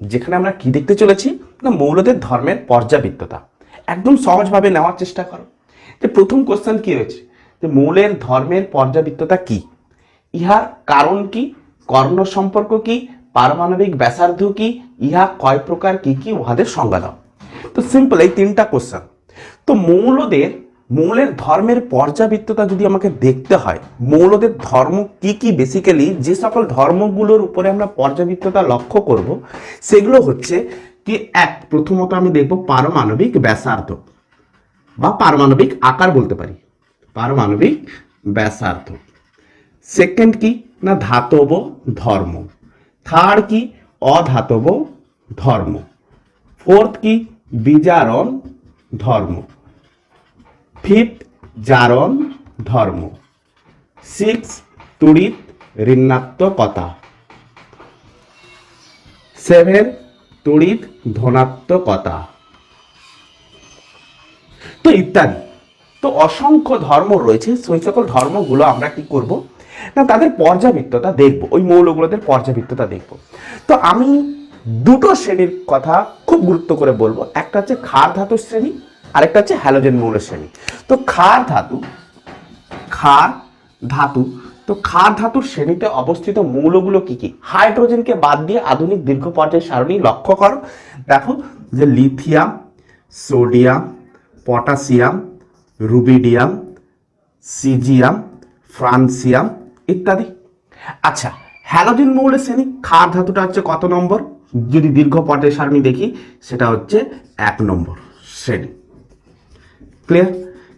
যেখানে আমরা কি দেখতে চলেছি? না, মৌলদের ধর্মের পর্যাবৃত্ততা। একদম সহজভাবে নেওয়ার চেষ্টা করো। যে প্রথম কোশ্চেন কি হয়েছে যে মৌলের ধর্মের পর্যাবৃত্ততা কি? ইহার কারণ কি? কর্ণ সম্পর্ক কি? পারমাণবিক ব্যাসার্ধ কি? ইহা কয় প্রকার কি কি উহাদের সংজ্ঞা দাও। তো সিম্পল এই তিনটা কোশ্চেন তো মৌলদের মৌলের ধর্মের পর্যাবৃত্ততা যদি আমাকে দেখতে হয়, মৌলদের ধর্ম কি কি বেসিক্যালি যে সকল ধর্মগুলোর উপরে আমরা পর্যাবৃত্ততা লক্ষ্য করব, সেগুলো হচ্ছে কি, এক, প্রথমত আমি দেখব পারমাণবিক ব্যাসার্ধ বা পারমাণবিক আকার বলতে পারি। পারমাণবিক ব্যাসার্ধ। সেকেন্ড কি, না ধাতব ধর্ম। থার্ড কি, অধাতব ধর্ম। ফোর্থ কি, বিজারণ ধর্ম। ফিফথ জারণ ধর্ম। সিক্স তড়িৎ ঋণাত্মকতা। সেভেন তড়িৎ ধনাত্মকতা। তো ইত্যাদি। তো অসংখ্য ধর্ম রয়েছে, সেই সকল ধর্মগুলো আমরা কি করব? না, তাদের পর্যাবৃত্ততা দেখব, ওই মৌলগুলোদের পর্যাবৃত্ততা দেখব। তো আমি দুটো শ্রেণির কথা খুব গুরুত্ব করে বলব। একটা হচ্ছে ক্ষার ধাতুর শ্রেণি আরেকটা হচ্ছে হ্যালোজেন মৌল শ্রেণি তো ক্ষার ধাতু ক্ষার ধাতু, তো ক্ষার ধাতুর শ্রেণীতে অবস্থিত মৌলগুলো কি কি? হাইড্রোজেনকে বাদ দিয়ে আধুনিক দীর্ঘ পর্যায় সারণী লক্ষ্য করো। দেখো যে lithium, sodium, potassium, rubidium, caesium, francium ইত্যাদি। আচ্ছা হ্যালোজেন মৌলের শ্রেণি ক্ষার ধাতুটা হচ্ছে কত নম্বর? যদি দীর্ঘ পর্যায় সারণী দেখি, সেটা হচ্ছে এক নম্বর শ্রেণি। ক্লিয়ার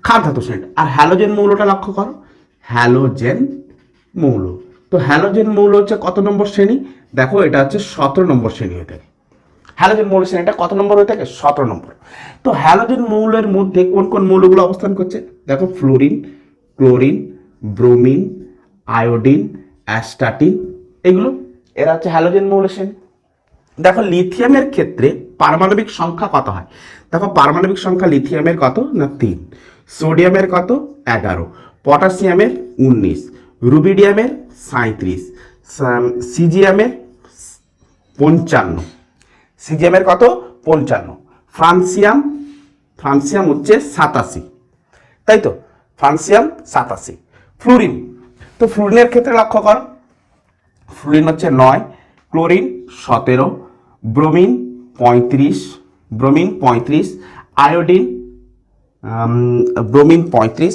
ক্ষার ধাতু শ্রেণি আর হ্যালোজেন মৌলটা লক্ষ্য করো। হ্যালোজেন মৌল। তো হ্যালোজেন মৌল হচ্ছে কত নম্বর শ্রেণি? দেখো, এটা হচ্ছে সতেরো নম্বর শ্রেণি হয়ে থাকে। হ্যালোজেন মৌল শ্রেণীটা কত নম্বর হয়ে থাকে? সতেরো নম্বর। তো হ্যালোজেন মৌলের মধ্যে কোন কোন মৌলগুলো অবস্থান করছে? দেখো fluorine chlorine bromine iodine astatine এগুলো। এরা হচ্ছে হ্যালোজেন মৌল শ্রেণি। দেখো লিথিয়ামের ক্ষেত্রে পারমাণবিক সংখ্যা কত হয়? দেখো পারমাণবিক সংখ্যা লিথিয়ামের কত? না, তিন। সোডিয়ামের কত? এগারো। পটাশিয়ামের উনিশ। রুবিডিয়ামের সাঁত্রিশ সিজিয়ামের পঞ্চান্ন। সিজিয়ামের কত? পঞ্চান্ন। ফ্রান্সিয়াম ফ্রান্সিয়াম হচ্ছে সাতাশি। তাই তো? ফ্রান্সিয়াম সাতাশি। ফ্লুরিন। তো ফ্লুরিনের ক্ষেত্রে লক্ষ্য করো। ফ্লুরিন হচ্ছে নয়, ক্লোরিন সতেরো, ব্রোমিন পঁয়ত্রিশ ব্রোমিন পঁয়ত্রিশ আয়োডিন ব্রোমিন পঁয়ত্রিশ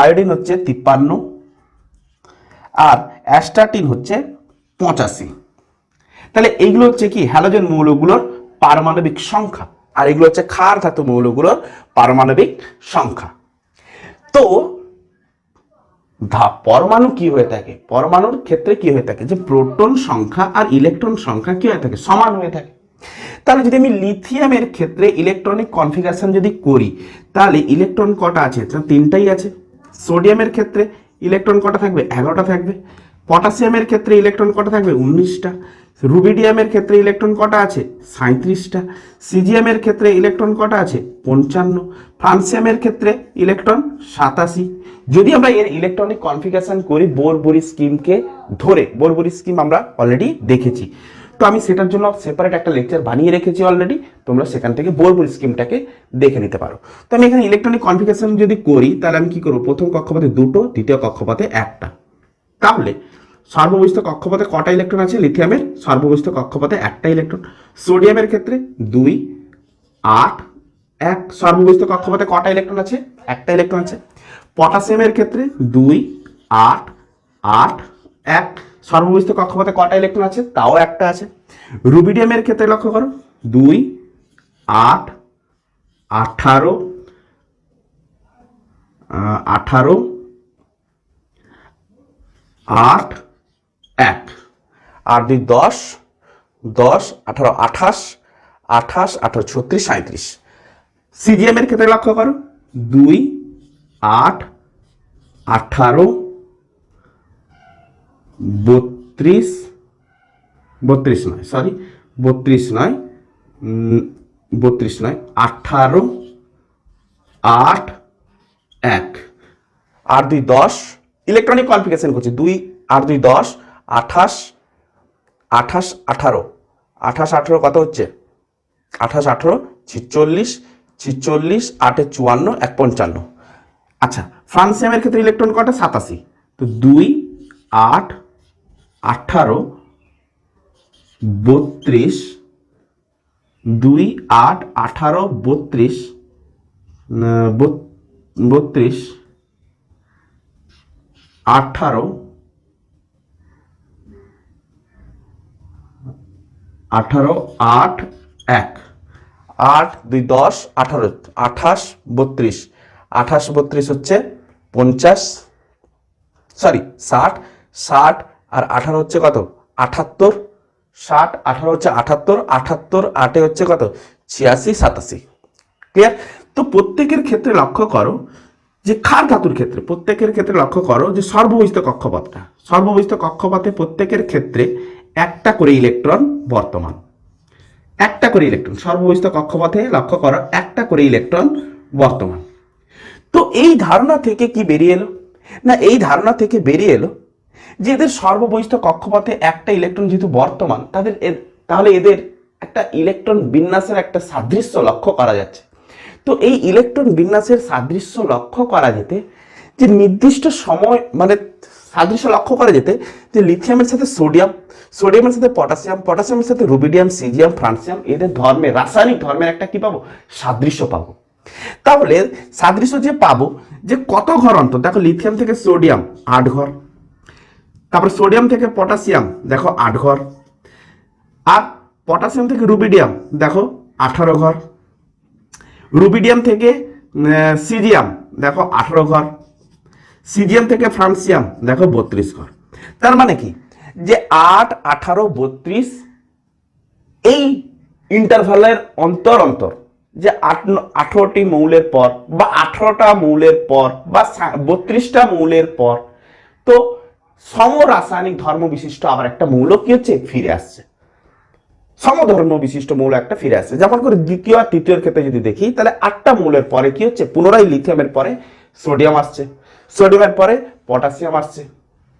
আয়োডিন হচ্ছে তিপ্পান্ন, আর অ্যাস্টাটিন হচ্ছে পঁচাশি। তাহলে এইগুলো হচ্ছে কি? হ্যালোজেন মৌলগুলোর পারমাণবিক সংখ্যা, আর এগুলো হচ্ছে ক্ষার ধাতু মৌলগুলোর পারমাণবিক সংখ্যা। তো, ধা, পরমাণু কি হয়ে থাকে? পরমাণুর ক্ষেত্রে কি হয়ে থাকে? যে প্রোটন সংখ্যা আর ইলেকট্রন সংখ্যা কি হয়ে থাকে? সমান হয়ে থাকে। তাহলে যদি আমি লিথিয়ামের ক্ষেত্রে ইলেকট্রনিক কনফিগারেশন যদি করি, তাহলে ইলেকট্রন কটা আছে? তিনটাই আছে। সোডিয়ামের ক্ষেত্রে ইলেকট্রন কটা থাকবে? এগারোটা থাকবে। পটাশিয়ামের ক্ষেত্রে ইলেকট্রন কটা থাকবে? উনিশটা। রুবিডিয়ামের ক্ষেত্রে ইলেকট্রন কটা আছে? সাঁত্রিশটা সিজিয়ামের ক্ষেত্রে ইলেকট্রন কটা আছে? পঞ্চান্ন। ফ্রান্সিয়ামের ক্ষেত্রে ইলেকট্রন সাতাশি। যদি আমরা এর ইলেকট্রনিক কনফিগারেশন করি বোরবরি স্কিমকে ধরে বোরবরি স্কিম আমরা অলরেডি দেখেছি। তো আমি সেটার জন্য সেপারেট একটা লেকচার বানিয়ে রেখেছি অলরেডি তোমরা সেখান থেকে বোরবরি স্কিমটাকে দেখে নিতে পারো। তো আমি এখানে ইলেকট্রনিক কনফিগারেশন যদি করি, তাহলে আমি কি করব? প্রথম কক্ষপথে দুটো, দ্বিতীয় কক্ষপথে একটা। তাহলে সর্ববস্থ কক্ষপথে কটা ইলেকট্রন আছে? লিথিয়ামের সর্ববস্থ কক্ষপথে একটা ইলেকট্রন সোডিয়ামের ক্ষেত্রে দুই, আট, এক। সর্ববস্থ কক্ষপথে কটা ইলেকট্রন আছে? একটা ইলেকট্রন আছে। পটাশিয়ামের ক্ষেত্রে দুই, আট আট। এক সর্ববস্থ কক্ষপথে কটা ইলেকট্রন আছে? তাও একটা আছে। রুবিডিয়ামের ক্ষেত্রে লক্ষ্য করো। দুই, আট, আঠারো আঠারো, আট, এক। আর দুই, দশ দশ, আঠারো, আঠাশ আঠাশ, আঠারো, ছত্রিশ সাঁত্রিশ সিজিএম এর ক্ষেত্রে লক্ষ্য করো। দুই, আট, আঠারো বত্রিশ বত্রিশ নয় সরি বত্রিশ নয় বত্রিশ নয়, আঠারো, আট, এক। আর দুই দশ ইলেকট্রনিক কনফিগারেশন করছি, দুই আর দুই দশ, আঠাশ আঠাশ আঠারো। আঠাশ আঠেরো কত হচ্ছে? আঠাশ আঠেরো, ছিচল্লিশ ছিচল্লিশ, আটে চুয়ান্ন, এক পঞ্চান্ন। আচ্ছা ফ্রান্সিয়ামের ক্ষেত্রে ইলেকট্রন কটা? সাতাশি। তো দুই, আট আঠারো, বত্রিশ, দুই আট আঠারো, বত্রিশ বত্রিশ, আঠারো আঠারো, আট, এক। আট, দুই, দশ, আঠারো, আঠাশ, বত্রিশ। আঠাশ, বত্রিশ হচ্ছে পঞ্চাশ সরি ষাট। ষাট আর আঠারো হচ্ছে কত? আঠাত্তর। ষাট, আঠারো হচ্ছে আঠাত্তর আঠাত্তর আটে হচ্ছে কত? ছিয়াশি, সাতাশি। ক্লিয়ার তো প্রত্যেকের ক্ষেত্রে লক্ষ্য করো যে খার ধাতুর ক্ষেত্রে, প্রত্যেকের ক্ষেত্রে লক্ষ্য করো যে সর্ববহিষ্ঠ কক্ষপথটা। সর্ববহিষ্ঠ কক্ষপথে প্রত্যেকের ক্ষেত্রে একটা করে ইলেকট্রন বর্তমান। একটা করে ইলেকট্রন সর্ববহিষ্ঠ কক্ষপথে লক্ষ্য করো, একটা করে ইলেকট্রন বর্তমান। তো এই ধারণা থেকে কি বেরিয়ে এলো? না, এই ধারণা থেকে বেরিয়ে এলো যে এদের সর্ববহিষ্ঠ কক্ষপথে একটা ইলেকট্রন যেহেতু বর্তমান, তাদের তাহলে এদের একটা ইলেকট্রন বিন্যাসের একটা সাদৃশ্য লক্ষ্য করা যাচ্ছে। তো এই ইলেকট্রন বিন্যাসের সাদৃশ্য লক্ষ্য করা যেতে, যে নির্দিষ্ট সময় মানে সাদৃশ্য লক্ষ্য করা যেতে, যে লিথিয়ামের সাথে সোডিয়াম সোডিয়ামের সাথে পটাশিয়াম পটাশিয়ামের সাথে রুবিডিয়াম সিজিয়াম ফ্রান্সিয়াম এদের ধর্মে, রাসায়নিক ধর্মের একটা কি পাবো? সাদৃশ্য পাবো। তাহলে সাদৃশ্য যে পাবো, যে কত ঘর অন্তর দেখো লিথিয়াম থেকে সোডিয়াম আট ঘর তারপর সোডিয়াম থেকে পটাশিয়াম, দেখো আট ঘর। আর পটাশিয়াম থেকে রুবিডিয়াম, দেখো আঠারো ঘর। রুবিডিয়াম থেকে সিজিয়াম, দেখো আঠারো ঘর। সিজিয়াম থেকে ফ্রান্সিয়াম, দেখো বত্রিশ ঘর। তার মানে কি? যে আট, আঠারো, বত্রিশ, এই ইন্টারভালের অন্তর অন্তর, যে আট, আঠারোটি মৌলের পর বা আঠারোটা মৌলের পর বা বত্রিশটা মৌলের পর, তো সম রাসায়নিক ধর্ম বিশিষ্ট আবার একটা মৌল কি হচ্ছে? ফিরে আসছে। সমধর্ম বিশিষ্ট মৌল একটা ফিরে আসছে। যেমন করে দ্বিতীয় আর তৃতীয় ক্ষেত্রে যদি দেখি, তাহলে আটটা মৌলের পরে কি হচ্ছে? পুনরায় লিথিয়ামের পরে সোডিয়াম আসছে। সোডিয়ামের পরে পটাশিয়াম আসছে।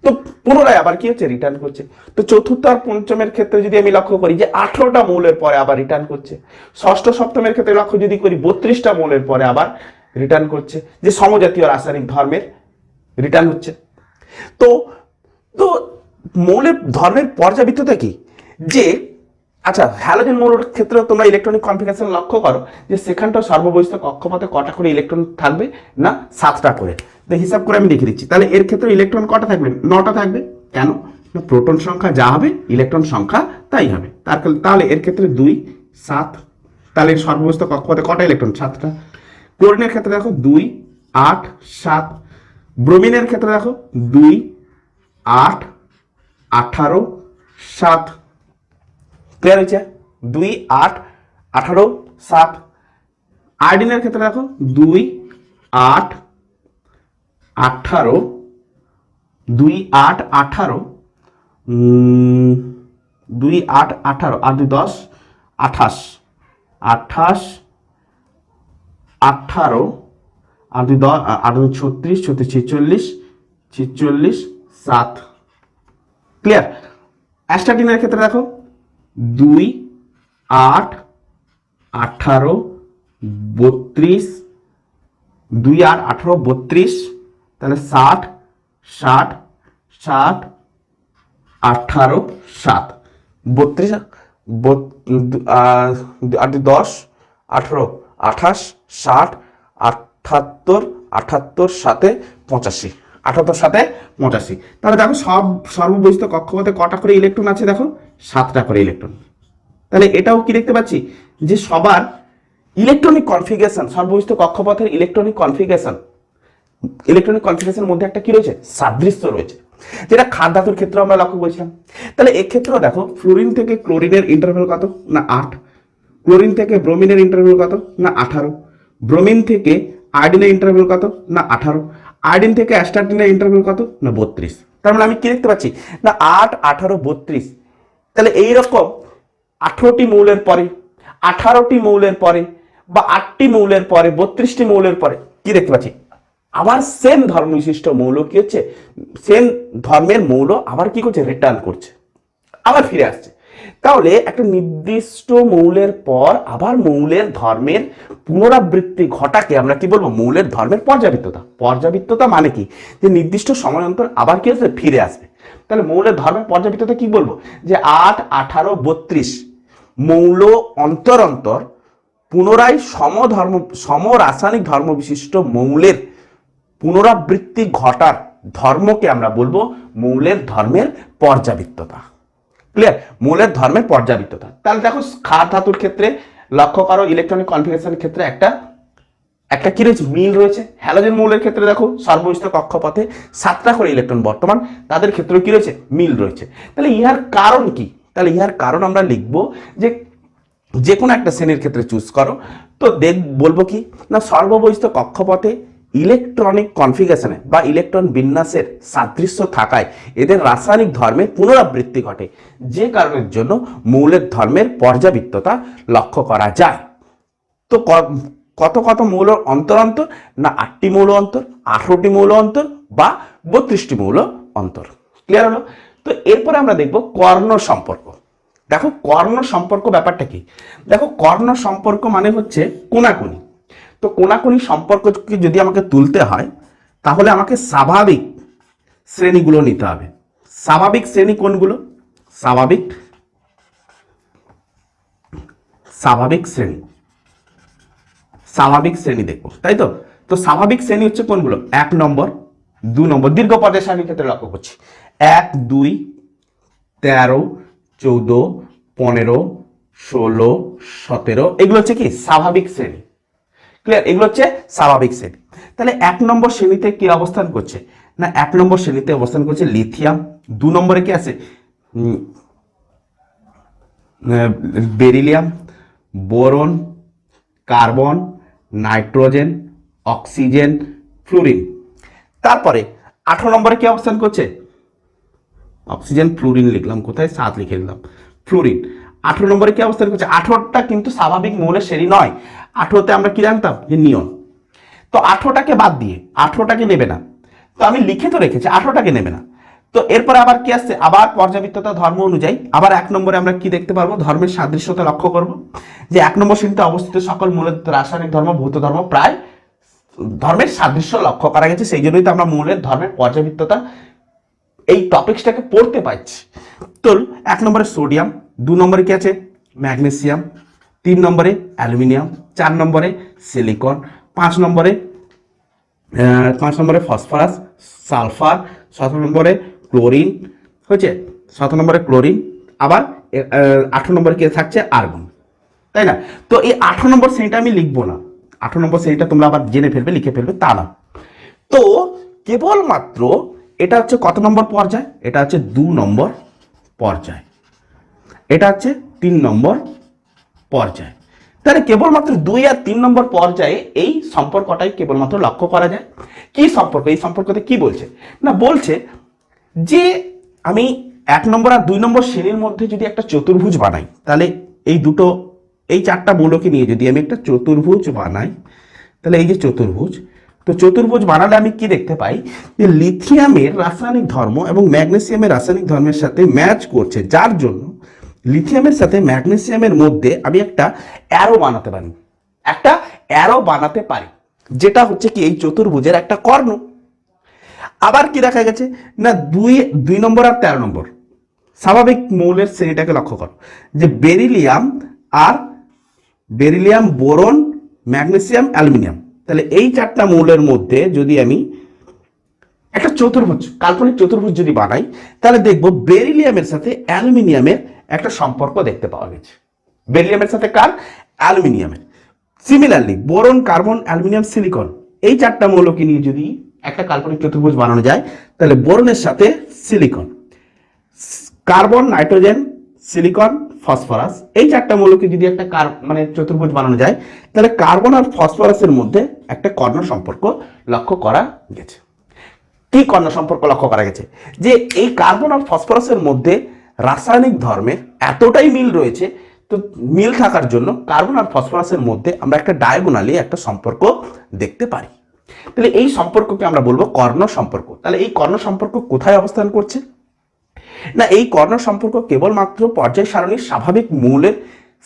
তো পুনরায় আবার কি হচ্ছে? রিটার্ন করছে। তো চতুর্থ আর পঞ্চমের ক্ষেত্রে যদি আমি লক্ষ্য করি যে আঠারোটা মৌলের পরে আবার রিটার্ন করছে। ষষ্ঠ সপ্তমের ক্ষেত্রে লক্ষ্য যদি করি, বত্রিশটা মৌলের পরে আবার রিটার্ন করছে। যে সমজাতীয় রাসায়নিক ধর্মের রিটার্ন হচ্ছে। তো মৌলের ধর্মের পর্যাবৃত্ততা কি? যে আচ্ছা হ্যালোজেন মৌলের ক্ষেত্রে তোমরা ইলেকট্রনিক কনফিগারেশন লক্ষ্য করো যে সেখানটা সর্ববহিষ্ঠ কক্ষপথে কটা করে ইলেকট্রন থাকবে না সাতটা করে। তো হিসাব করে আমি লিখে দিচ্ছি। তাহলে এর ক্ষেত্রে ইলেকট্রন কটা থাকবে? নটা থাকবে। কেন? প্রোটন সংখ্যা যা হবে ইলেকট্রন সংখ্যা তাই হবে। তার তাহলে এর ক্ষেত্রে দুই, সাত, তাহলে সর্ববহিষ্ঠ কক্ষপথে কটা ইলেকট্রন সাতটা। ক্লোরিনের ক্ষেত্রে দেখো দুই, আট, সাত। ব্রোমিনের ক্ষেত্রে দেখো দুই আট, আঠারো, সাত। ক্লিয়ার হয়েছে? দুই, আট, আঠারো, সাত। আয়োডিনের ক্ষেত্রে দেখো, দুই, আট, আঠারো, দুই, আট, আঠারো দুই, আট, আঠারো আর দুই, দশ, আঠাশ। আঠাশ, আঠারো আর দুই, দশ আর দুই, ছত্রিশ ছত্রিশ, ছেচল্লিশ ছেচল্লিশ সাত। ক্লিয়ার অ্যাস্টাটিনের ক্ষেত্রে দেখো, দুই, আট, আঠারো, বত্রিশ, দুই আট আঠারো, বত্রিশ। তাহলে ষাট ষাট ষাট আঠারো, সাত। বত্রিশ, বত- আর দশ, আঠারো, আঠাশ, ষাট, আঠাত্তর আঠাত্তর সাথে পঁচাশি। আঠাত্তর সাথে পঁচাশি। তাহলে দেখো সব, সর্ববহিষ্ঠ কক্ষপথে কটা করে ইলেকট্রন আছে দেখো? সাতটা করে ইলেকট্রন তাহলে এটাও কি দেখতে পাচ্ছি? যে সবার ইলেকট্রনিক কনফিগারেশন সর্ববহিষ্ঠ কক্ষপথের ইলেকট্রনিক কনফিগারেশন ইলেকট্রনিক কনফিগারেশন মধ্যে একটা কি রয়েছে? সাদৃশ্য রয়েছে। যেটা খাদ ধাতুর ক্ষেত্রে আমরা লক্ষ্য করেছিলাম। তাহলে এক্ষেত্রেও দেখো ফ্লোরিন থেকে ক্লোরিনের ইন্টারভেল কত? না, আট। ক্লোরিন থেকে ব্রোমিনের ইন্টারভেল কত? না, আঠারো। ব্রোমিন থেকে আয়োডিনের ইন্টারভেল কত? না, আঠারো। আয়োডিন থেকে অ্যাস্টাটিনের ইন্টারভেল কত? না বত্রিশ। তার মানে আমি কি দেখতে পাচ্ছি? না আট আঠারো বত্রিশ। তাহলে এইরকম আঠারোটি মৌলের পরে আঠারোটি মৌলের পরে বা আটটি মৌলের পরে বত্রিশটি মৌলের পরে কি দেখতে পাচ্ছি? আবার সেম ধর্ম বিশিষ্ট মৌল কি হচ্ছে? সেম ধর্মের মৌল আবার কি করছে? রিটার্ন করছে। আবার ফিরে আসছে। তাহলে একটা নির্দিষ্ট মৌলের পর আবার মৌলের ধর্মের পুনরাবৃত্তি ঘটাকে আমরা কি বলব? মৌলের ধর্মের পর্যাবৃত্ততা। পর্যাবৃত্ততা মানে কি? যে নির্দিষ্ট সময় অন্তর আবার কি আসবে ফিরে আসবে। তাহলে মৌলের ধর্মের পর্যাবৃত্ততা কি বলব? যে আট, আঠারো, বত্রিশ মৌল অন্তর অন্তর পুনরায় সমধর্ম, সমরাসায়নিক ধর্ম বিশিষ্ট মৌলের পুনরাবৃত্তি ঘটার ধর্মকে আমরা বলব মৌলের ধর্মের পর্যাবৃত্ততা। ক্লিয়ার মৌলের ধর্মের পর্যাবৃত্ততা। তাহলে দেখো ক্ষার ধাতুর ক্ষেত্রে, লক্ষ্য করো ইলেকট্রনিক কনফিগারেশনের ক্ষেত্রে একটা একটা কি রয়েছে? মিল রয়েছে। হ্যালোজেন মৌলের ক্ষেত্রে দেখো সর্বস্থ কক্ষপথে সাতটা করে ইলেকট্রন বর্তমান, তাদের ক্ষেত্রেও কি রয়েছে? মিল রয়েছে। তাহলে ইহার কারণ কি? তাহলে ইহার কারণ আমরা লিখব যে যে কোনো একটা শ্রেণির ক্ষেত্রে চুজ করো। তো দেখ, বলব কি? না সর্ববহিষ্ঠ কক্ষপথে ইলেকট্রনিক কনফিগারেশনে বা ইলেকট্রন বিন্যাসের সাদৃশ্য থাকায় এদের রাসায়নিক ধর্মের পুনরাবৃত্তি ঘটে, যে কারণের জন্য মৌলের ধর্মের পর্যাবৃত্ততা লক্ষ্য করা যায়। তো কত কত মৌল অন্তর অন্তর? না, আটটি মৌল অন্তর, আঠারোটি মৌল অন্তর বা বত্রিশটি মৌল অন্তর। ক্লিয়ার হলো? তো এরপরে আমরা দেখব কর্ণ সম্পর্ক। দেখো, কর্ণ সম্পর্ক ব্যাপারটা কি? দেখো, কর্ণ সম্পর্ক মানে হচ্ছে কোনাকুনি। তো কোনাকুনি সম্পর্ককে যদি আমাকে তুলতে হয়, তাহলে আমাকে স্বাভাবিক শ্রেণীগুলো নিতে হবে। স্বাভাবিক শ্রেণি কোনগুলো? স্বাভাবিক স্বাভাবিক শ্রেণি। স্বাভাবিক শ্রেণি দেখব তাই তো? তো স্বাভাবিক শ্রেণি হচ্ছে কোনগুলো? এক নম্বর, দু নম্বর, দীর্ঘ পদের সারণীর ক্ষেত্রে লক্ষ্য করছি। এক, দুই, তেরো, চৌদ্দ, পনেরো, ষোলো, সতেরো, এগুলো হচ্ছে কি? স্বাভাবিক শ্রেণি। ক্লিয়ার এগুলো হচ্ছে স্বাভাবিক শ্রেণি। তাহলে এক নম্বর শ্রেণীতে কি অবস্থান করছে? না, এক নম্বর শ্রেণীতে অবস্থান করছে লিথিয়াম। দু নম্বরে কি আছে? Beryllium, boron, carbon, nitrogen, oxygen, fluorine. তারপরে আঠারো নম্বরে কি অবস্থান করছে? অক্সিজেন, ফ্লুরিন লিখলাম, কোথায়? সাত লিখে দিলাম। ফ্লুরিন। আঠারো নম্বরে কি অবস্থান করছে? আঠারোটা কিন্তু স্বাভাবিক মৌলের শ্রেণি নয়। আঠারোতে আমরা কি জানতাম? যে নিয়ন তো আঠারোটাকে বাদ দিয়ে, আঠারোটাকে নেবে না। তো আমি লিখে তো রেখেছি, আঠারোটাকে নেবে না। তো এরপরে আবার কি আসছে? আবার পর্যাবৃত্ততা ধর্ম অনুযায়ী, আবার এক নম্বরে আমরা কি দেখতে পারব? ধর্মের সাদৃশ্যতা লক্ষ্য করব। যে এক নম্বর শ্রেণীতে অবস্থিত সকল মূলের রাসায়নিক ধর্ম, ভৌত ধর্ম প্রায় ধর্মের সাদৃশ্য লক্ষ্য করা গেছে। সেই জন্যই তো আমরা মূলের ধর্মের পর্যাবৃত্ততা এই টপিক্সটাকে পড়তে পারছি। তো এক নম্বরে সোডিয়াম, দু নম্বরে কি আছে? ম্যাগনেসিয়াম তিন নম্বরে অ্যালুমিনিয়াম, চার নম্বরে সিলিকন, পাঁচ নম্বরে পাঁচ নম্বরে ফসফরাস, সালফার, সাত নম্বরে ক্লোরিন, হয়েছে? সাত নম্বরে ক্লোরিন, আবার আঠারো নম্বরে কি থাকছে? আর্গন। তাই না? তো এই আঠারো নম্বর শ্রেণীটা আমি লিখব না। আঠারো নম্বর শ্রেণীটা তোমরা আবার জেনে ফেলবে, লিখে ফেলবে, তা না। তো কেবলমাত্র এটা হচ্ছে কত নম্বর পর্যায়? এটা হচ্ছে দু নম্বর পর্যায়। এটা হচ্ছে তিন নম্বর পর্যায়। তাহলে কেবলমাত্র দুই আর তিন নম্বর পর্যায়ে এই সম্পর্কটাই কেবলমাত্র লক্ষ্য করা যায়। কি সম্পর্ক? এই সম্পর্কতে কি বলছে? না, বলছে যে আমি এক নম্বর আর দুই নম্বর শ্রেণির মধ্যে যদি একটা চতুর্ভুজ বানাই, তাহলে এই দুটো, এই চারটা মূলকে নিয়ে যদি আমি একটা চতুর্ভুজ বানাই, তাহলে এই যে চতুর্ভুজ, তো চতুর্ভুজ বানালে আমি কি দেখতে পাই? যে লিথিয়ামের রাসায়নিক ধর্ম এবং ম্যাগনেসিয়ামের রাসায়নিক ধর্মের সাথে ম্যাচ করছে। যার জন্য লিথিয়ামের সাথে ম্যাগনেসিয়ামের মধ্যে আমি একটা অ্যারো বানাতে পারি। একটা অ্যারো বানাতে পারি, যেটা হচ্ছে কি এই চতুর্ভুজের একটা কর্ণ। আবার কি দেখা গেছে? না, দুই দুই নম্বর আর তেরো নম্বর। স্বাভাবিক মৌলের শ্রেণীটাকে লক্ষ্য করো, যে বেরিলিয়াম আর বেরিলিয়াম বোরন, ম্যাগনেসিয়াম, অ্যালুমিনিয়াম। তাহলে এই চারটা মৌলের মধ্যে যদি আমি একটা চতুর্ভুজ, কাল্পনিক চতুর্ভুজ যদি বানাই, তাহলে দেখব বেরিলিয়ামের সাথে অ্যালুমিনিয়ামের একটা সম্পর্ক দেখতে পাওয়া গেছে। বেরিলিয়ামের সাথে কার? অ্যালুমিনিয়ামের। Similarly boron, carbon, aluminium, silicon, এই চারটা মৌলকে নিয়ে যদি একটা কাল্পনিক চতুর্ভুজ বানানো যায়, তাহলে বোরনের সাথে silicon, carbon, nitrogen, silicon, phosphorus, এই চারটা মৌলকে যদি একটা মানে চতুর্ভুজ বানানো যায়, তাহলে কার্বন আর ফসফরাসের মধ্যে একটা কর্ণ সম্পর্ক লক্ষ্য করা গেছে। কি কর্ণ সম্পর্ক লক্ষ্য করা গেছে? যে এই কার্বন আর ফসফরাসের মধ্যে রাসায়নিক ধর্মের এতটাই মিল রয়েছে, তো মিল থাকার জন্য কার্বন আর ফসফরাসের মধ্যে আমরা একটা ডায়াগোনালি একটা সম্পর্ক দেখতে পারি। তাহলে এই সম্পর্ককে আমরা বলব কর্ণ সম্পর্ক। তাহলে এই কর্ণ সম্পর্ক কোথায় অবস্থান করছে? না, এই কর্ণ সম্পর্ক কেবলমাত্র পর্যায় সারণীর স্বাভাবিক মৌলের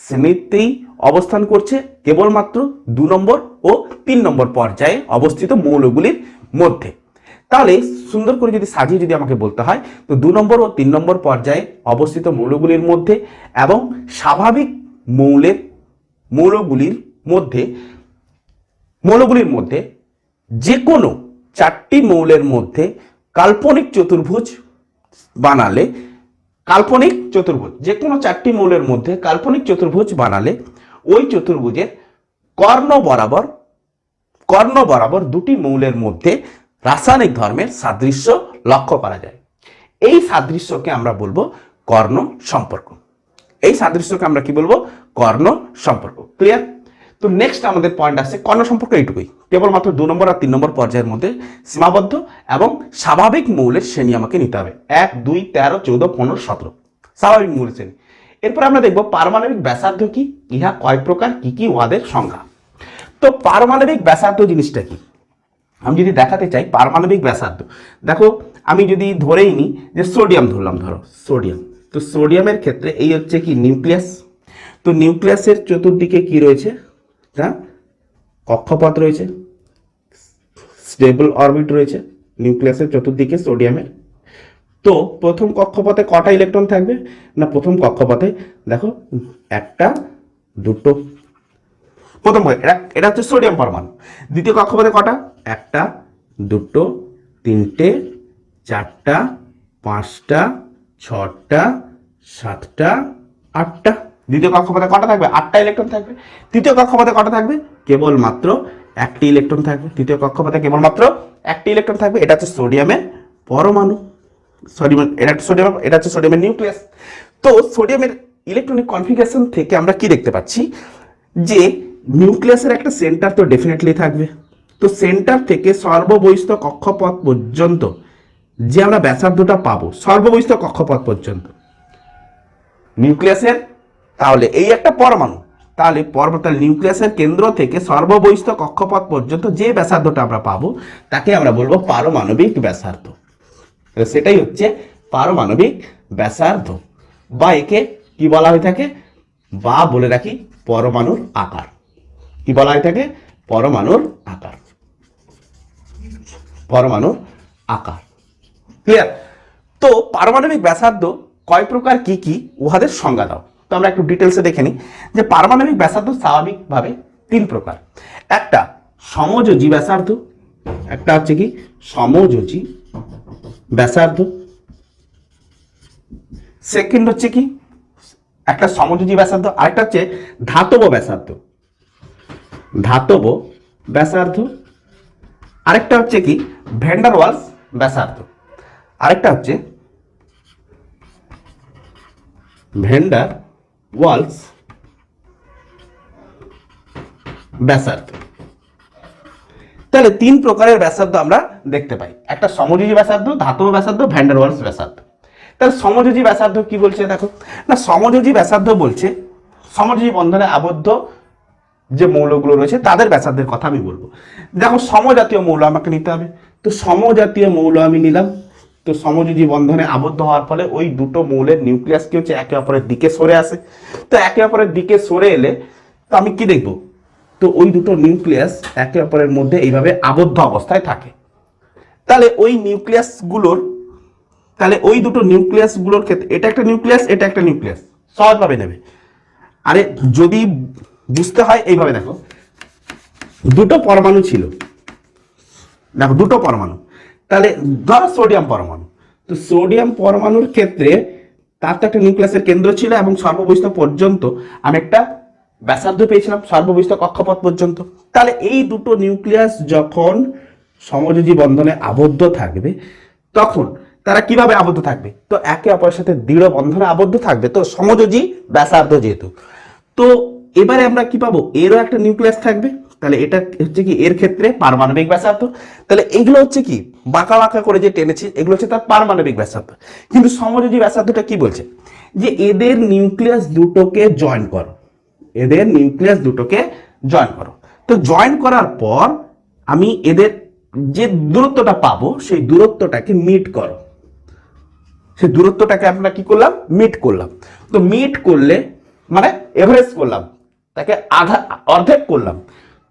শ্রেণীতেই অবস্থান করছে, কেবলমাত্র দু নম্বর ও তিন নম্বর পর্যায়ে অবস্থিত মৌলগুলির মধ্যে। তাহলে সুন্দর করে যদি সাজিয়ে যদি আমাকে বলতে হয়, তো দু নম্বর ও তিন নম্বর পর্যায়ে অবস্থিত মৌলগুলির মধ্যে এবং স্বাভাবিক মৌলের, মৌলগুলির মধ্যে মৌলগুলির মধ্যে যে কোনো চারটি মৌলের মধ্যে কাল্পনিক চতুর্ভুজ বানালে, কাল্পনিক চতুর্ভুজ যে কোনো চারটি মৌলের মধ্যে কাল্পনিক চতুর্ভুজ বানালে, ওই চতুর্ভুজের কর্ণ বরাবর কর্ণ বরাবর দুটি মৌলের মধ্যে রাসায়নিক ধর্মের সাদৃশ্য লক্ষ্য করা যায়। এই সাদৃশ্যকে আমরা বলব কর্ণ সম্পর্ক। এই সাদৃশ্যকে আমরা কি বলব? কর্ণ সম্পর্ক। ক্লিয়ার তো নেক্সট আমাদের পয়েন্ট আছে কর্ণ সম্পর্ক এইটুকুই। কেবলমাত্র দু নম্বর আর তিন নম্বর পর্যায়ের মধ্যে সীমাবদ্ধ এবং স্বাভাবিক মৌলের শ্রেণি আমাকে নিতে হবে। এক, দুই, তেরো, চৌদ্দ, পনেরো, সতেরো। স্বাভাবিক মৌলের শ্রেণি। এরপর আমরা দেখব পারমাণবিক ব্যাসার্ধ কি? ইহা কয় প্রকার? কি কি ওয়াদের সংখ্যা তো পারমাণবিক ব্যাসার্ধ জিনিসটা কি? আমি যদি দেখাতে চাই পারমাণবিক ব্যাসার্ধ, দেখো আমি যদি ধরেই নিই যে সোডিয়াম ধরলাম, ধরো সোডিয়াম। তো সোডিয়ামের ক্ষেত্রে এই হচ্ছে কি, নিউক্লিয়াস? তো নিউক্লিয়াসের চতুর্দিকে কি রয়েছে? না কক্ষপথ রয়েছে, স্টেবল অরবিট রয়েছে, নিউক্লিয়াসের চতুর্দিকে সোডিয়ামের। তো প্রথম কক্ষপথে কটা ইলেকট্রন থাকবে? না, প্রথম কক্ষপথে, দেখো, একটা, দুটো প্রথম এটা এটা হচ্ছে সোডিয়াম পরমাণু দ্বিতীয় কক্ষপথে কটা? একটা, দুটো, তিনটে, চারটা, পাঁচটা, ছটা, সাতটা, আটটা। দ্বিতীয় কক্ষপথে কটা থাকবে? আটটা ইলেকট্রন থাকবে। তৃতীয় কক্ষপথে কটা থাকবে? কেবলমাত্র একটি ইলেকট্রন থাকবে। তৃতীয় কক্ষপথে কেবলমাত্র একটি ইলেকট্রন থাকবে। এটা হচ্ছে সোডিয়ামের পরমাণু। এটা সোডিয়াম এটা হচ্ছে তো সোডিয়ামের ইলেকট্রনিক কনফিগারেশন থেকে আমরা কি দেখতে পাচ্ছি? যে নিউক্লিয়াসের একটা সেন্টার তো ডেফিনেটলি থাকবে। তো সেন্টার থেকে সর্ববহিস্থ কক্ষপথ পর্যন্ত যে আমরা ব্যাসার্ধটা পাবো সর্ববহিস্থ কক্ষপথ পর্যন্ত। নিউক্লিয়াসের, তাহলে এই একটা পরমাণু, তাহলে পরমাণু নিউক্লিয়াসের কেন্দ্র থেকে সর্ববহিস্থ কক্ষপথ পর্যন্ত যে ব্যাসার্ধটা আমরা পাবো, তাকে আমরা বলব পারমাণবিক ব্যাসার্ধ। সেটাই হচ্ছে পারমাণবিক ব্যাসার্ধ। বা একে কি বলা হয়ে থাকে? বা বলে রাখি, পরমাণুর আকার। কি বলা হয়ে থাকে পরমাণুর আকার। পরমাণুর আকার। ক্লিয়ার তো পারমাণবিক ব্যাসার্ধ কয় প্রকার কি কি উহাদের সংজ্ঞা দাও। তো আমরা একটু ডিটেলসে দেখে নিই যে পারমাণবিক ব্যাসার্ধ স্বাভাবিকভাবে তিন প্রকার। একটা সমযোজী ব্যাসার্ধ, একটা হচ্ছে কি সমযোজী ব্যাসার্ধ। সেকেন্ড হচ্ছে কি একটা সমযোজী ব্যাসার্ধ, আরেকটা হচ্ছে ধাতব ব্যাসার্ধ। ধাতব ব্যাসার্ধ। আরেকটা হচ্ছে কি? ভেন্ডার ওয়ালস ব্যাসার্ধ। আরেকটা হচ্ছে ভেন্ডার ওয়ালস ব্যাসার্ধ। তাহলে তিন প্রকারের ব্যাসার্ধ আমরা দেখতে পাই। একটা সমযোজী ব্যাসার্ধ, ধাতব ব্যাসার্ধ ভ্যান্ডার ওয়ালস ব্যাসার্ধ। তাহলে সমযোজী ব্যাসার্ধ কি বলছে দেখো? না, সমযোজী ব্যাসার্ধ বলছে সমযোজী বন্ধনে আবদ্ধ যে মৌলগুলো রয়েছে, তাদের ব্যাসার্ধের কথা আমি বলব। দেখো, সমজাতীয় মৌল আমাকে নিতে হবে। তো সমজাতীয় মৌল আমি নিলাম। তো সমযোজী বন্ধনে আবদ্ধ হওয়ার ফলে ওই দুটো মৌলের নিউক্লিয়াস কি হচ্ছে একে অপরের দিকে সরে আসে। তো একে অপরের দিকে সরে এলে তো আমি কি দেখব? তো ওই দুটো নিউক্লিয়াস একে অপরের মধ্যে এইভাবে আবদ্ধ অবস্থায় থাকে। তাহলে ওই নিউক্লিয়াসগুলোর, তাহলে ওই দুটো নিউক্লিয়াসগুলোর ক্ষেত্রে, এটা একটা নিউক্লিয়াস, এটা একটা নিউক্লিয়াস। সহজভাবে নেবে। আরে যদি বুঝতে হয় এইভাবে দেখো। দুটো পরমাণু ছিল। দেখো, দুটো পরমাণু। তাহলে ধরো সোডিয়াম পরমাণু। তো সোডিয়াম পরমাণুর ক্ষেত্রে তার তো একটা নিউক্লিয়াসের কেন্দ্র ছিল এবং সর্ববহিস্থ পর্যন্ত আমি একটা ব্যাসার্ধ পেয়েছিলাম সর্ববহিস্থ কক্ষপথ পর্যন্ত। তাহলে এই দুটো নিউক্লিয়াস যখন সমযোজী বন্ধনে আবদ্ধ থাকবে, তখন তারা কীভাবে আবদ্ধ থাকবে? তো একে অপরের সাথে দৃঢ় বন্ধনে আবদ্ধ থাকবে। তো সমযোজী ব্যাসার্ধ যেহেতু। তো এবারে আমরা কি পাবো? এরও একটা নিউক্লিয়াস থাকবে। তাহলে এটা হচ্ছে কি? এর ক্ষেত্রে পারমাণবিক ব্যাসার্ধ। তাহলে এগুলো হচ্ছে কি? বাঁকা বাঁকা করে যে টেনেছি, এগুলো হচ্ছে তার পারমাণবিক ব্যাসার্ধ। কিন্তু সমযোজী ব্যাসার্ধটা কি বলছে? যে এদের নিউক্লিয়াস দুটোকে জয়েন করো। এদের নিউক্লিয়াস দুটোকে জয়েন করো। তো জয়েন করার পর আমি এদের যে দূরত্বটা পাবো, সেই দূরত্বটাকে মিট করো। সেই দূরত্বটাকে আমরা কি করলাম? মিট করলাম। তো মিট করলে মানে এভারেজ করলাম। তাকে আধা, অর্ধেক করলাম।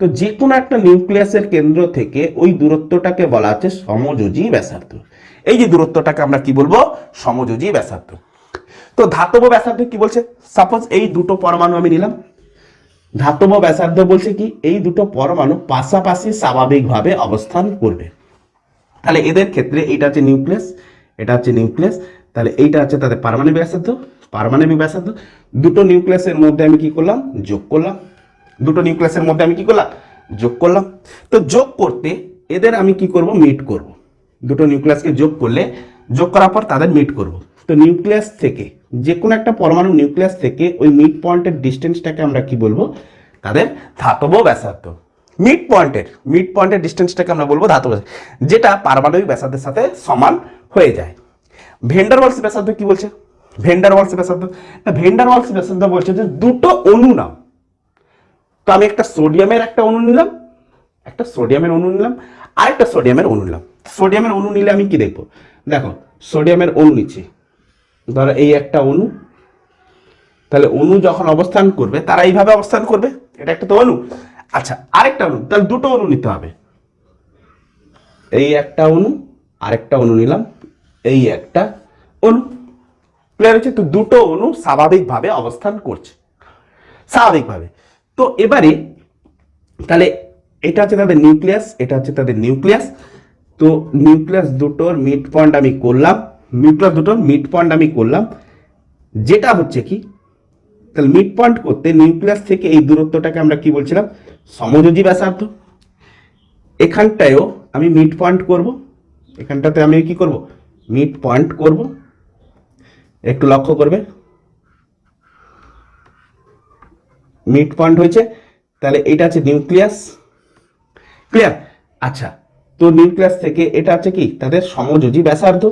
তো যে কোনো একটা নিউক্লিয়াসের কেন্দ্র থেকে ওই দূরত্বটাকে বলা হচ্ছে সমযোজী ব্যাসার্ধ। এই যে দূরত্বটাকে আমরা কি বলব? সমযোজী ব্যাসার্ধ। তো ধাতব ব্যাসার্ধ কি বলছে? সাপোজ এই দুটো পরমাণু আমি নিলাম। ধাতব ব্যাসার্ধ বলছে কি? এই দুটো পরমাণু পাশাপাশি স্বাভাবিকভাবে অবস্থান করবে। তাহলে এদের ক্ষেত্রে এটা হচ্ছে নিউক্লিয়াস, এটা হচ্ছে নিউক্লিয়াস তাহলে এইটা হচ্ছে তাদের পারমাণবিক ব্যাসার্ধ পারমাণবিক ব্যাসার্ধ। দুটো নিউক্লিয়াসের মধ্যে আমি কি করলাম? যোগ করলাম। দুটো নিউক্লিয়াসের মধ্যে আমি কি করলাম? যোগ করলাম। তো যোগ করতে এদের আমি কি করব? মিট করব। দুটো নিউক্লিয়াসকে যোগ করলে, যোগ করার পর তাদের মিট করব। তো নিউক্লিয়াস থেকে যে কোনো একটা পরমাণু নিউক্লিয়াস থেকে ওই মিড পয়েন্টের ডিস্টেন্সটাকে আমরা কি বলব? তাদের ধাতব ব্যাসার্ধ। মিড পয়েন্টের মিড পয়েন্টের ডিস্টেন্সটাকে আমরা বলব ধাতব যেটা পারমাণবিক ব্যাসার্ধের সাথে সমান হয়ে যায়। ভেন্ডার ওয়ালস ব্যাসার্ধ কি বলছে? ভেন্ডার ওয়ালস ব্যাসার্ধ। না, ভেন্ডার ওয়ালস ব্যাসার্ধ বলছে যে দুটো অণু নাও। তো আমি একটা সোডিয়ামের একটা অণু নিলাম, একটা সোডিয়ামের অণু নিলাম, আর একটা সোডিয়ামের অণু নিলাম। সোডিয়ামের অণু নিলে আমি কি দেখব? দেখো, সোডিয়ামের অণু নিচ্ছি। ধরো এই একটা অণু। তাহলে অণু যখন অবস্থান করবে, তারা এইভাবে অবস্থান করবে? এটা একটা তো অণু। আচ্ছা আরেকটা অণু। তাহলে দুটো অণু নিতে হবে। এই একটা অণু, আরেকটা অণু নিলাম। এই একটা অণু ক্লিয়ার হচ্ছে তো দুটো অণু স্বাভাবিকভাবে অবস্থান করছে। স্বাভাবিকভাবে। তো এবারে তাহলে এটা হচ্ছে তাদের নিউক্লিয়াস এটা হচ্ছে তাদের নিউক্লিয়াস তো নিউক্লিয়াস দুটোর মিড পয়েন্ট আমি করলাম নিউক্লিয়াস দুটোর মিড পয়েন্ট আমি করলাম। যেটা হচ্ছে কি, তাহলে মিড পয়েন্ট করতে নিউক্লিয়াস থেকে এই দূরত্বটাকে আমরা কি বলছিলাম, সমযোজী ব্যাসার্ধ। এখানটায়ও আমি মিড পয়েন্ট করব, এখানটাতে আমি কি করব মিড পয়েন্ট করব। একটু লক্ষ্য করবে। মিড পয়েন্ট হয়েছে, তাহলে এটা আছে নিউক্লিয়াস ক্লিয়ার আচ্ছা তো নিউক্লিয়াস থেকে এটা আছে কি? তাদের সমযোজী ব্যাসার্ধ।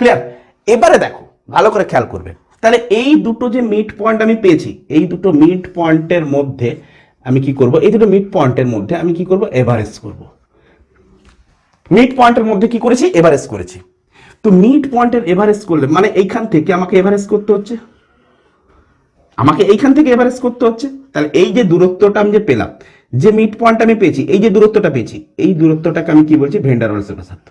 ক্লিয়ার এবারে দেখো, ভালো করে খেয়াল করবে। তাহলে এই দুটো যে মিড পয়েন্ট আমি পেয়েছি, এই দুটো মিড পয়েন্টের মধ্যে আমি কি করব? এই দুটো মিড পয়েন্টের মধ্যে আমি কি করব? এভারেজ করব। মিড পয়েন্টের মধ্যে কি করেছি? এভারেজ করেছি। তো মিড পয়েন্টের এভারেজ করলে মানে এইখান থেকে আমাকে এভারেজ করতে হচ্ছে? আমাকে এইখান থেকে এভারেজ করতে হচ্ছে? তাহলে এই যে দূরত্বটা আমি যে পেলাম, যে মিড পয়েন্ট আমি পেয়েছি, এই যে দূরত্বটা পেয়েছি, এই দূরত্বটাকে আমি কি বলছি? ভেন্ডার ওয়ালস ব্যাসার্ধ।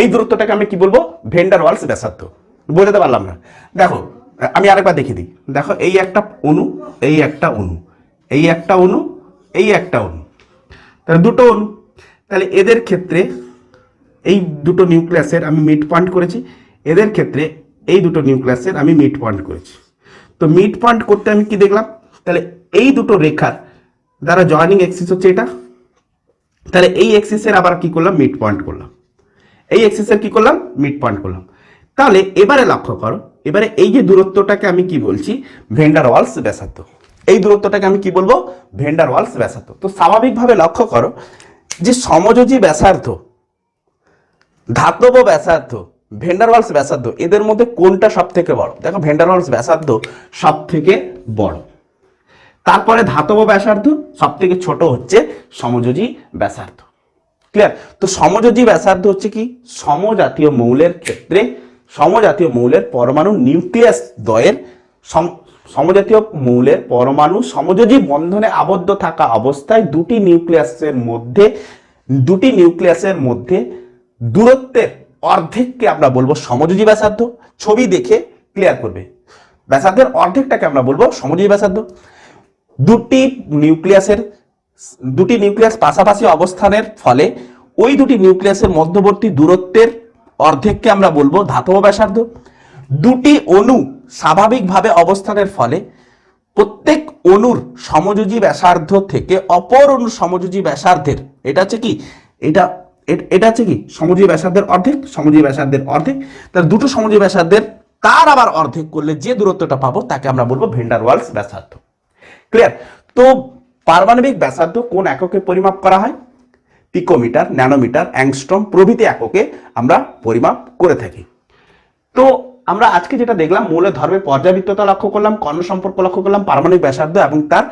এই দূরত্বটাকে আমি কি বলব? ভেন্ডার ওয়ালস ব্যাসার্ধ। বোঝাতে পারলাম না। দেখো, আমি আরেকবার দেখিয়ে দিই। দেখো, এই একটা অণু, এই একটা অণু, এই একটা অণু, এই একটা অণু। তাহলে দুটো অণু। তাহলে এদের ক্ষেত্রে এই দুটো নিউক্লিয়াসের আমি মিড পয়েন্ট করেছি। এদের ক্ষেত্রে এই দুটো নিউক্লিয়াসের আমি মিড পয়েন্ট করেছি। তো মিড পয়েন্ট করতে আমি কি দেখলাম? তাহলে এই দুটো রেখার দ্বারা জয়েনিং এক্সিস হচ্ছে এটা। তাহলে এই এক্সিসের আবার কি করলাম? মিড পয়েন্ট করলাম। এই এক্সিসের কি করলাম? মিড পয়েন্ট করলাম। তাহলে এবারে লক্ষ্য করো, এবারে এই যে দূরত্বটাকে আমি কি বলছি? ভেন্ডার ওয়ালস ব্যাসার্ধ। এই দূরত্বটাকে আমি কি বলব? ভেন্ডার ওয়ালস ব্যাসার্ধ। তো স্বাভাবিকভাবে লক্ষ্য করো যে সমযোজী ব্যাসার্ধ ধাতব ব্যাসার্ধ ভেন্ডারওয়ালস ব্যাসার্ধ, এদের মধ্যে কোনটা সব থেকে বড়? দেখো ভেন্ডারওয়ালস ব্যাসার্ধ সব থেকে বড়। তারপরে ধাতব ব্যাসার্ধ সব থেকে ছোট হচ্ছে সমযোজী ব্যাসার্ধ। ক্লিয়ার তো সমযোজী ব্যাসার্ধ হচ্ছে কি? সমজাতীয় মৌলের ক্ষেত্রে, সমজাতীয় মৌলের পরমাণু নিউক্লিয়াস দ্বয়ের সম- সমজাতীয় মৌলের পরমাণু সমযোজী বন্ধনে আবদ্ধ থাকা অবস্থায় দুটি নিউক্লিয়াসের মধ্যে, দুটি নিউক্লিয়াসের মধ্যে দূরত্বের অর্ধেককে আমরা বলব সমযোজী ব্যাসার্ধ। ছবি দেখে ক্লিয়ার করবে। ব্যাসার্ধের অর্ধেকটাকে আমরা বলব সমযোজী ব্যাসার্ধ। দুটি নিউক্লিয়াসের, দুটি নিউক্লিয়াস পাশাপাশি অবস্থানের ফলে ওই দুটি নিউক্লিয়াসের মধ্যবর্তী দূরত্বের অর্ধেককে আমরা বলব ধাতব ব্যাসার্ধ। দুটি অণু স্বাভাবিকভাবে অবস্থানের ফলে প্রত্যেক অণুর সমযোজী ব্যাসার্ধ থেকে অপর অণুর সমযোজী ব্যাসার্ধের, এটা হচ্ছে কি? এটা এটা হচ্ছে কি? সমযোজী ব্যাসার্ধের অর্ধেক, সমযোজী ব্যাসার্ধের অর্ধেক। তার দুটো সমযোজী ব্যাসার্ধের, তার আবার অর্ধেক করলে যে দূরত্বটা পাবো, তাকে আমরা বলব ভেন্ডার ওয়ালস ব্যাসার্ধ। ক্লিয়ার তো পারমাণবিক ব্যাসার্ধ কোন এককে পরিমাপ করা হয়? পিকোমিটার, ন্যানোমিটার, অ্যাংস্ট্রম প্রভৃতি এককে আমরা পরিমাপ করে থাকি। তো আমরা আজকে যেটা দেখলাম, মৌলের ধর্মের পর্যাবৃত্ততা লক্ষ্য করলাম, কর্ণ সম্পর্ক লক্ষ্য করলাম, পারমাণবিক ব্যাসার্ধ এবং তার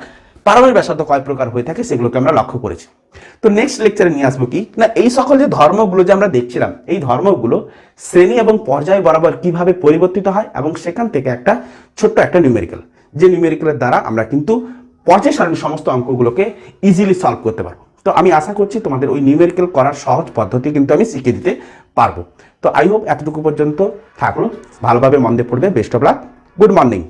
পারমাণবিক ব্যাসার্ধ কয় প্রকার হয়ে থাকে সেগুলোকে আমরা লক্ষ্য করেছি। তো নেক্সট লেকচারে নিয়ে আসব কি? না, এই সকল যে ধর্মগুলো যে আমরা দেখছিলাম, এই ধর্মগুলো শ্রেণি এবং পর্যায় বরাবর কীভাবে পরিবর্তিত হয় এবং সেখান থেকে একটা ছোট্ট একটা নিউমেরিক্যাল যে নিউমেরিক্যালের দ্বারা আমরা কিন্তু পর্যায় সারণীর সমস্ত অঙ্কগুলোকে ইজিলি সলভ করতে পারব। তো আমি আশা করছি তোমাদের ওই নিউমেরিক্যাল করার সহজ পদ্ধতি কিন্তু আমি শিখিয়ে দিতে পারব। তো আই হোপ এতটুকু পর্যন্ত থাকল। ভালোভাবে মন দিয়ে পড়বে। Best of luck good morning